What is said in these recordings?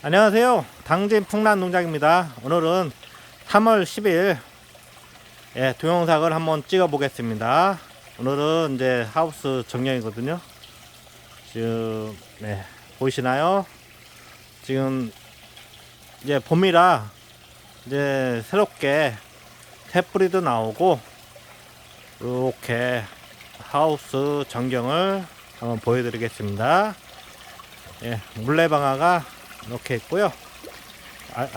안녕하세요. 당진 풍란 농장입니다. 오늘은 3월 10일 예, 동영상을 한번 찍어 보겠습니다. 오늘은 이제 하우스 정령이거든요. 지금 네, 보이시나요? 지금 이제 봄이라 이제 새롭게 새뿌리도 나오고 이렇게 하우스 전경을 한번 보여드리겠습니다. 예, 물레방아가 이렇게 있고요. 아,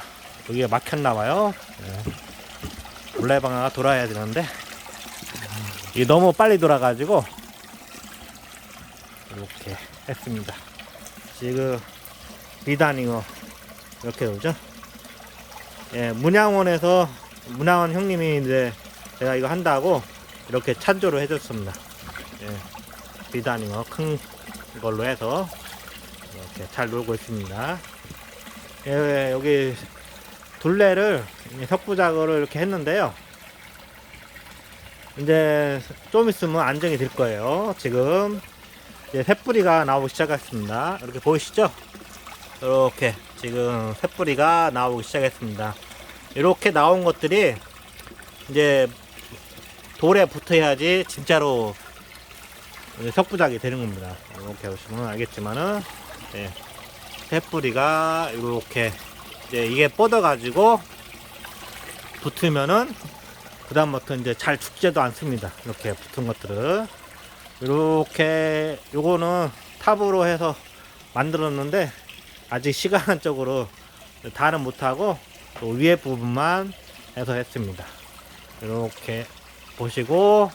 여기가 막혔나봐요. 예. 물레방아가 돌아야 되는데 이게 너무 빨리 돌아가지고 이렇게 했습니다. 지금 비단잉어 이렇게 오죠. 예, 문양원에서 문양원 형님이 이제 제가 이거 한다고 이렇게 찬조를 해줬습니다. 예, 비단잉어 큰 걸로 해서 이렇게 잘 놀고 있습니다. 예, 여기 둘레를 석부작업을 이렇게 했는데요. 이제 좀 있으면 안정이 될 거예요. 지금 이제 새뿌리가 나오기 시작했습니다. 이렇게 보이시죠? 이렇게 지금 새뿌리가 나오기 시작했습니다. 이렇게 나온 것들이 이제 돌에 붙어야지 진짜로 석부작이 되는 겁니다. 이렇게 보시면 알겠지만은 예, 새뿌리가 이렇게 이제 이게 뻗어 가지고 붙으면은 그 다음부터 이제 잘 죽지도 않습니다. 이렇게 붙은 것들은 이렇게 요거는 탑으로 해서 만들었는데 아직 시간적으로 다는 못하고 또 위에 부분만 해서 했습니다. 이렇게 보시고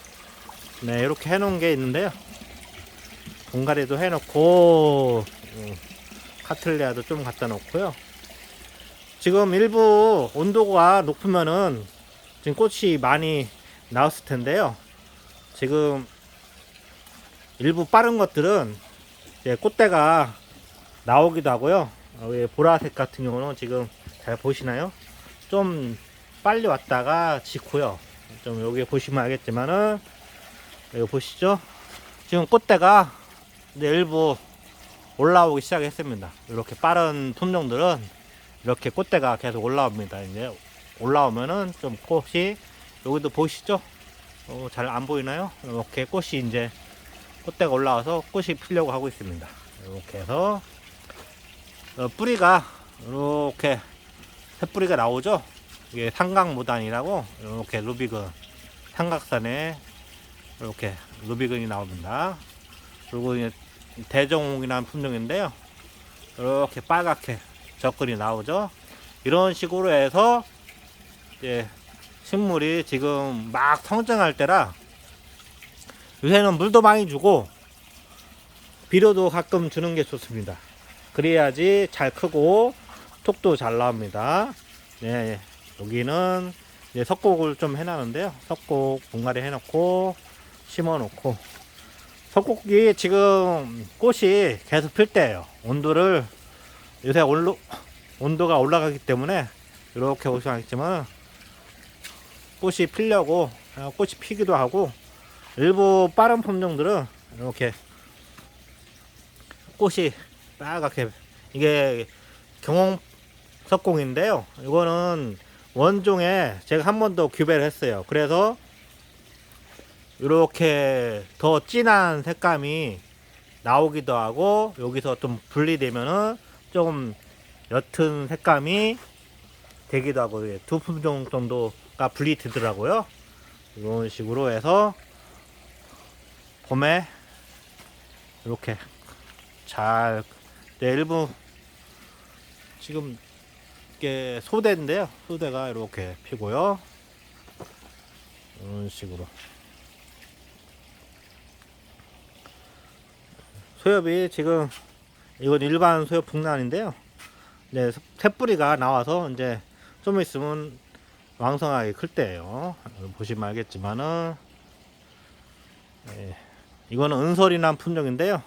네 이렇게 해놓은 게 있는데요. 공가리도 해놓고 음, 카틀리아도 좀 갖다 놓고요. 지금 일부 온도가 높으면은 지금 꽃이 많이 나왔을 텐데요. 지금 일부 빠른 것들은 이제 꽃대가 나오기도 하고요. 여기 보라색 같은 경우는 지금 잘 보시나요? 좀 빨리 왔다가 지고요. 좀 여기 보시면 알겠지만은 여기 보시죠? 지금 꽃대가 일부 올라오기 시작했습니다. 이렇게 빠른 품종들은 이렇게 꽃대가 계속 올라옵니다. 이제 올라오면은 좀 꽃이 여기도 보이시죠? 어, 잘 안 보이나요? 이렇게 꽃이 이제 꽃대가 올라와서 꽃이 피려고 하고 있습니다. 이렇게 해서 어, 뿌리가 이렇게 새뿌리가 나오죠? 이게 삼각무단이라고 이렇게 루비근 삼각산에 이렇게 루비근이 나옵니다. 그리고 이제 대종옥이라는 품종인데요. 이렇게 빨갛게 접근이 나오죠. 이런 식으로 해서 이제 식물이 지금 막 성장할 때라 요새는 물도 많이 주고 비료도 가끔 주는 게 좋습니다. 그래야지 잘 크고 톡도 잘 나옵니다. 네, 여기는 석곡을 좀 해놨는데요. 석곡 분갈이 해놓고 심어놓고 석곡이 지금 꽃이 계속 필 때예요. 온도를 요새 올로, 온도가 올라가기 때문에 이렇게 보시면 알겠지만 꽃이 피려고 어, 꽃이 피기도 하고 일부 빠른 품종들은 이렇게 꽃이 빨갛게 이게 경홍 석공인데요. 이거는 원종에 제가 한 번 더 규배를 했어요. 그래서 이렇게 더 진한 색감이 나오기도 하고 여기서 좀 분리되면은 좀 옅은 색감이 되기도 하고 예, 두 품종 정도가 분리되더라고요. 이런 식으로 해서 봄에 이렇게 잘 네, 일부 지금 이게 소대인데요. 소대가 이렇게 피고요. 이런 식으로 소엽이 지금 이건 일반 소엽 북란인데요. 네, 새뿌리가 나와서 이제 좀 있으면 왕성하게 클 때예요. 보시면 알겠지만은 네, 이거는 은설이란 품종인데요.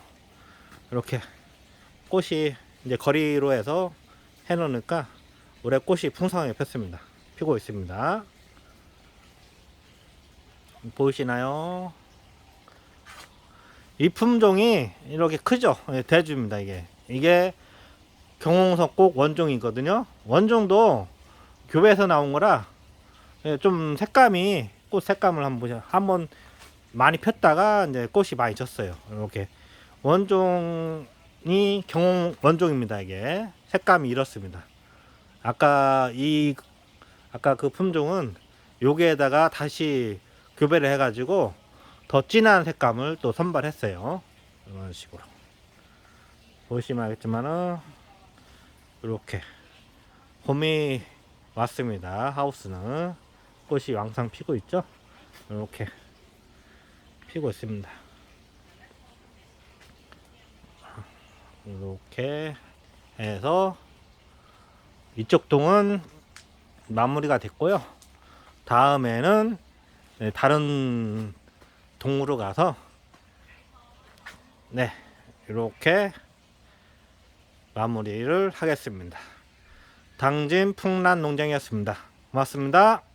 이렇게 꽃이 이제 거리로 해서 해놓으니까 올해 꽃이 풍성하게 폈습니다. 피고 있습니다. 보이시나요? 이 품종이 이렇게 크죠? 예, 대주입니다, 이게. 이게 경홍석 꼭 원종이거든요. 원종도 교배에서 나온 거라 예, 좀 색감이 꽃 색감을 한번. 한번 많이 폈다가 이제 꽃이 많이 졌어요. 이렇게 원종이 경홍 원종입니다. 이게 색감이 이렇습니다. 아까 이 아까 그 품종은 여기에다가 다시 교배를 해가지고 더 진한 색감을 또 선발했어요. 이런 식으로 보시면 알겠지만은 이렇게 봄이 왔습니다. 하우스는 꽃이 왕창 피고 있죠. 이렇게 피고 있습니다. 이렇게 해서 이쪽 동은 마무리가 됐고요. 다음에는 네, 다른 동으로 가서 네 이렇게 마무리를 하겠습니다. 당진 풍란 농장이었습니다. 고맙습니다.